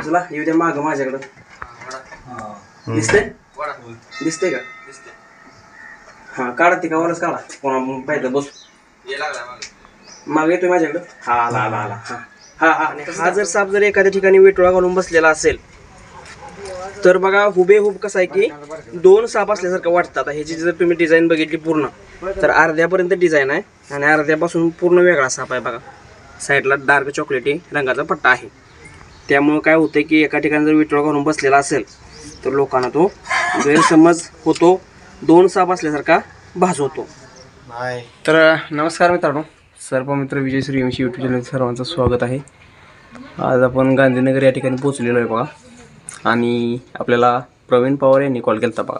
चला येऊ द्या माग माझ्याकडं. दिसते दिसते का? हा काढा ती कावालाच काढा. कोणा पाहिजे बस. मागे. येतोय माझ्याकडं? हा आला आला आला. हा. हा हा. हा जर साप जर एखाद्या ठिकाणी विटोळा घालून बसलेला असेल तर बघा हुबेहूब कसं आहे की दोन साप असल्यासारखं वाटतं. आता ह्याची जर तुम्ही डिझाईन बघितली पूर्ण तर अर्ध्यापर्यंत डिझाईन आहे आणि अर्ध्यापासून पूर्ण वेगळा साप आहे बघा. साईडला डार्क चॉकलेटी रंगाचा पट्टा आहे. त्यामुळं काय होतं की एका ठिकाणी जर विटोळा घालून बसलेला असेल तर लोकांना तो गैरसमज होतो दोन साप असल्यासारखा भास होतो. नाही. तर नमस्कार मित्रांनो. सर्व मित्र विजय सूर्यवंशी यूट्यूब चॅनल सर्वांचं स्वागत आहे. आज आपण गांधीनगर या ठिकाणी पोचलेलो आहे बघा. आणि आपल्याला प्रवीण पवार यांनी कॉल केला बघा.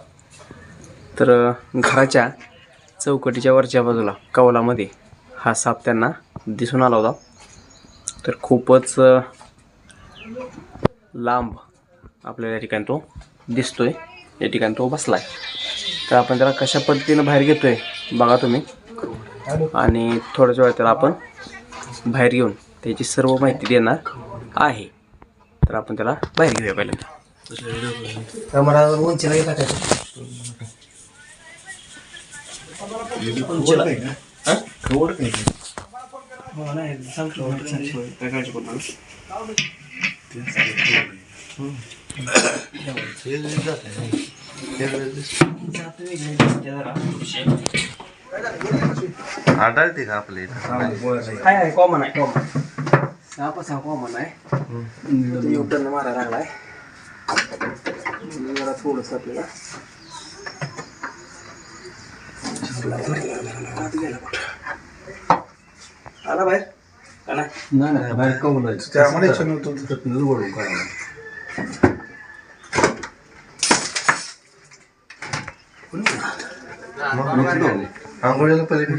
तर घराच्या चौकटीच्या वरच्या बाजूला कवलामध्ये हा साप त्यांना दिसून आला होता. तर खूपच लांब आपल्याला या ठिकाणी तो दिसतोय. या ठिकाणी तो बसला आहे तर आपण त्याला कशा पद्धतीनं बाहेर घेतोय बघा तुम्ही. आणि थोड्याच वेळात त्याला आपण बाहेर घेऊन त्याची सर्व माहिती देणार आहे. तर आपण त्याला बाहेर घेऊया पहिल्यांदा. मला उंचीला आढळते का आपल्या इथं? काय आहे कॉमन आहे कॉमन साप असा कॉमन आहे युटर्न मारायला लागलाय. जरा थोडस आपल्याला. आला बाहेर. नाही? नाही नाही बाहेर कवलं त्यामुळे. उघडून काढा आंघोळीला पडेल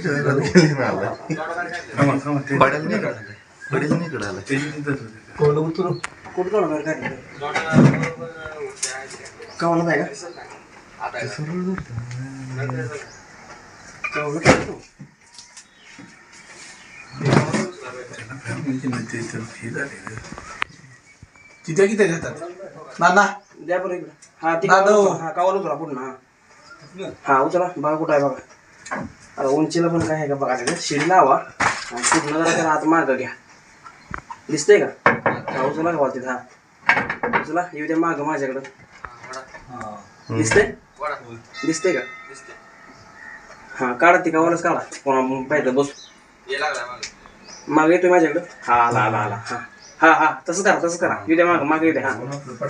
नाही कळालं पडेल नाही कळालं कवलं कुठं जाणार बाहेर काढलं कवाला जाय का? कवाला काढतो तिथे किती घेतात? नाना? द्या बरं इकडं हा ती. हा. कावाला उचला पुढं हा. हा उचला. बघा कुठं आहे बघा. आता उंचीला पण काय आहे का बघा तिथे शिडी लावा. आणि पूर्ण जरा त्याला हात मागं घ्या. दिसतंय का? हा उचला का तिथं हा. उचला. येऊ द्या मागं माझ्याकडं. दिसतंय? दिसतंय का? हा काढा ती कावालाच काढा. कोणा पाहिजे बस. मागे येतोय माझ्याकडं? हा आला आला आला. हा. हा हा. तसं करा तसं करा. येऊ द्या मागं मागे येऊ द्या हा.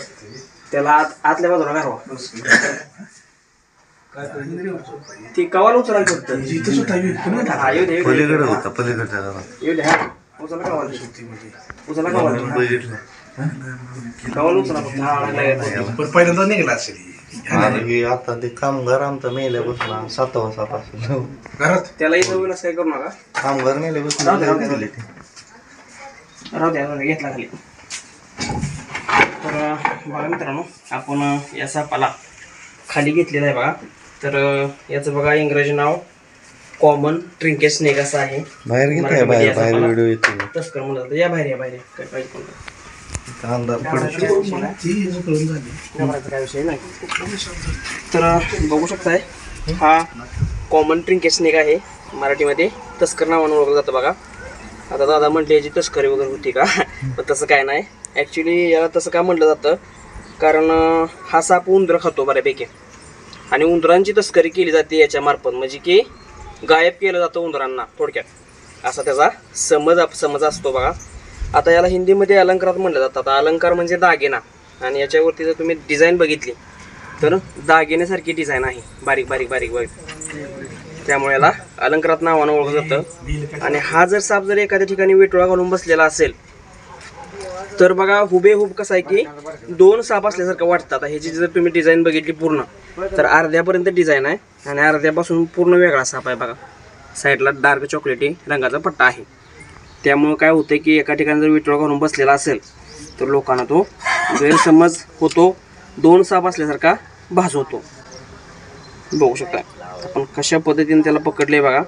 त्याला आत आतल्या बाजूला घालवा. ती कवाला उचलायला फक्त. हा येऊ दे येऊ दे. पलीकडे होता पलीकडच्या घरात येऊ दे हा. उचला कवाला. उचला कवाला. बघितलं. कवाला उचला फक्त. हा पहिल्यांदा निघाला असेल. आणि आता ते कामगार आमचा मेल्यापासून सात वाजतापासून घरात? त्याला इथं विलास काय करू नका. कामगार मेल्यापासून राहू द्या राहू द्या, घेतला खाली. तर अं, बघा मित्रांनो आपण अं, या सापाला खाली घेतलेला आहे बघा. तर अं, याचं बघा इंग्रजी नाव कॉमन ट्रिंकेट स्नेक असं आहे. बाहेर मराठीमध्ये बाहेर बाहेर मला- व्हिडिओ येतो तस्कर म्हणलं जातं या बाहेर या बाहेर या. काय पाहिजे. काय विषय नाही. तर बघू शकताय हा कॉमन ट्रिंकेट स्नेक आहे मराठीमध्ये. तस्कर नावानं ओळखलं जातं बघा. आता दादा म्हटले याची तस्करी वगैरे होती का? पण तसं काय नाही. ॲक्च्युली याला तसं का म्हटलं जातं? कारण हा साप उंदरं खातो बऱ्यापैकी. आणि उंदरांची तस्करी केली जाते याच्या मार्फत. म्हणजे की गायब केलं जातं उंदरांना थोडक्यात. असा त्याचा समज समज असतो बघा. आता याला हिंदीमध्ये अलंकारात म्हटलं जातं. आता अलंकार म्हणजे दागिना. आणि याच्यावरती जर तुम्ही डिझाईन बघितली तर दागिन्यासारखी डिझाईन आहे. बारीक बारीक बारीक बारीक त्यामुळे याला अलंकारात नावानं ओळखलं जातं. आणि हा जर साप जर एखाद्या ठिकाणी वेटोळा घालून बसलेला असेल तर बघा हुबेहूब कसं आहे की दोन साप असल्यासारखं वाटतं. आता ह्याची जर तुम्ही डिझाईन बघितली पूर्ण तर अर्ध्यापर्यंत डिझाईन आहे. आणि अर्ध्यापासून पूर्ण वेगळा साप आहे बघा. साईडला डार्क चॉकलेटी रंगाचा पट्टा आहे. त्यामुळं काय होतं की एका ठिकाणी जर विटोळा घालून बसलेला असेल तर लोकांना तो गैरसमज होतो. दोन साप असल्यासारखा भास होतो. बघू शकता. आपण कशा पद्धतीने त्याला पकडले बघा.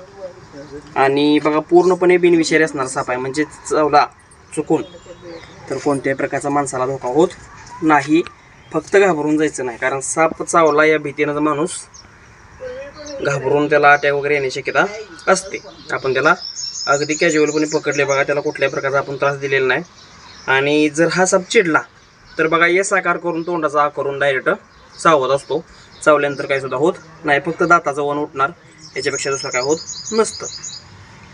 आणि बघा पूर्णपणे बिनविषारी असणार साप आहे. म्हणजे चवला चुकून. तर कोणत्याही प्रकारचा माणसाला धोका होत नाही. फक्त घाबरून जायचं नाही. कारण साप चावला या भीतीनं माणूस घाबरून त्याला अटॅक वगैरे येण्याची शक्यता असते. आपण त्याला अगदी कॅज्युअलपणे पकडले बघा त्याला कुठल्याही प्रकारचा आपण त्रास दिलेला नाही. आणि जर हा साप चिडला तर बघा येस आकार करून तोंडाचा आकार करून डायरेक्ट चावत असतो. चावल्यानंतर काही सुद्धा होत नाही फक्त दाताचं वन उठणार याच्यापेक्षा दुसरं काय होत नसतं.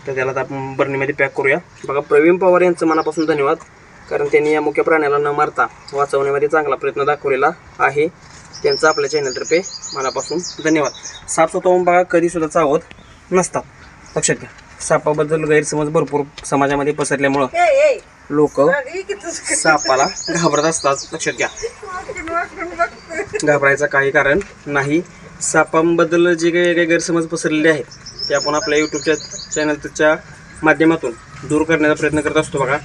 तर त्याला आपण बरणीमध्ये पॅक करूया. बघा प्रवीण पवार यांचं मनापासून धन्यवाद कारण त्यांनी या मुख्य प्राण्याला न मारता वाचवण्यामध्ये चांगला प्रयत्न दाखवलेला आहे. त्यांचा आपल्या चॅनलतर्फे मनापासून धन्यवाद. साप स्वतःहून बघा कधीसुद्धा चावत नसतात. लक्षात घ्या. सापाबद्दल गैरसमज भरपूर समाजामध्ये पसरल्यामुळं लोक सापाला घाबरत असतात. लक्षात घ्या. घाबरायचं काही कारण नाही. सापांबद्दल जे काही काही गैरसमज पसरलेले आहेत ते आपण आपल्या यूट्यूबच्या चॅनलच्या माध्यमातून दूर करण्याचा प्रयत्न करत असतो बघा.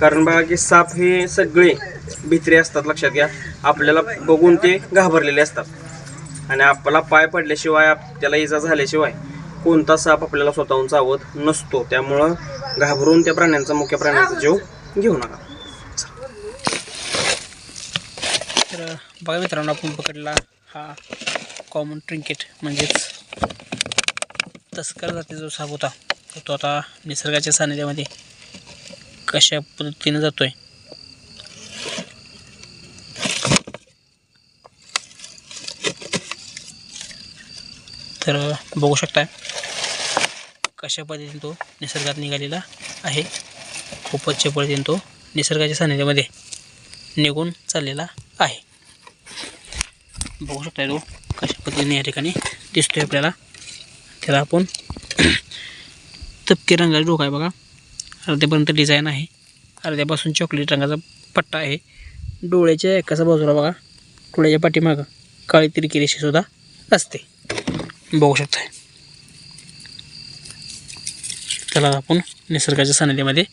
कारण बघा की साप हे सगळे भित्रे असतात लक्षात घ्या. आपल्याला बघून ते घाबरलेले असतात. आणि आपला पाय पडल्याशिवाय त्याला इजा झाल्याशिवाय कोणता साप आपल्याला स्वतःहून चावत नसतो. त्यामुळं घाबरून त्या प्राण्यांचा मुख्य प्राण्यांचा जीव घेऊ नका. तर बघा मित्रांनो आपण पकडला हा कॉमन ट्रिंकेट म्हणजेच तस्कर जातीचा जो साप होता तो आता निसर्गाच्या सानिध्यामध्ये कशा पद्धतीने जातोय? तर बघू शकताय कशा पद्धतीने तो निसर्गात निघालेला आहे. खूपच पद्धतीने तो निसर्गाच्या सानिध्यामध्ये निघून चाललेला आहे. बघू शकताय तो कशा पद्धतीने या ठिकाणी दिसतोय आपल्याला. त्याला आपण तपकी रंगाचा डोका आहे बघा अर्ध्यापर्यंत डिझाईन आहे. अर्ध्यापासून चॉकलेट रंगाचा पट्टा आहे. डोळ्याच्या एकाचा बाजूला बघा डोळ्याच्या पाठीमागं काळी तिरकी रेषी सुद्धा असते. बघू शकताय. त्याला आपण निसर्गाच्या सानिध्यामध्ये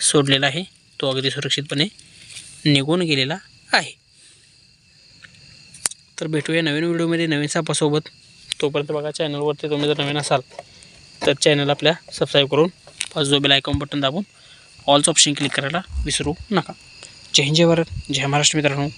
सोडलेला आहे. तो अगदी सुरक्षितपणे निघून गेलेला आहे. तर भेटूया नवीन व्हिडिओमध्ये नवीन सापासोबत. तोपर्यंत बघा चॅनलवरती तुम्ही जर नवीन असाल तर चॅनल आपल्या सबस्क्राईब करून पाच जो बेल आयकॉन बटन दाबून ऑलचं ऑप्शन क्लिक करायला विसरू नका. जय हिंद जय भारत जय महाराष्ट्र मित्रांनो.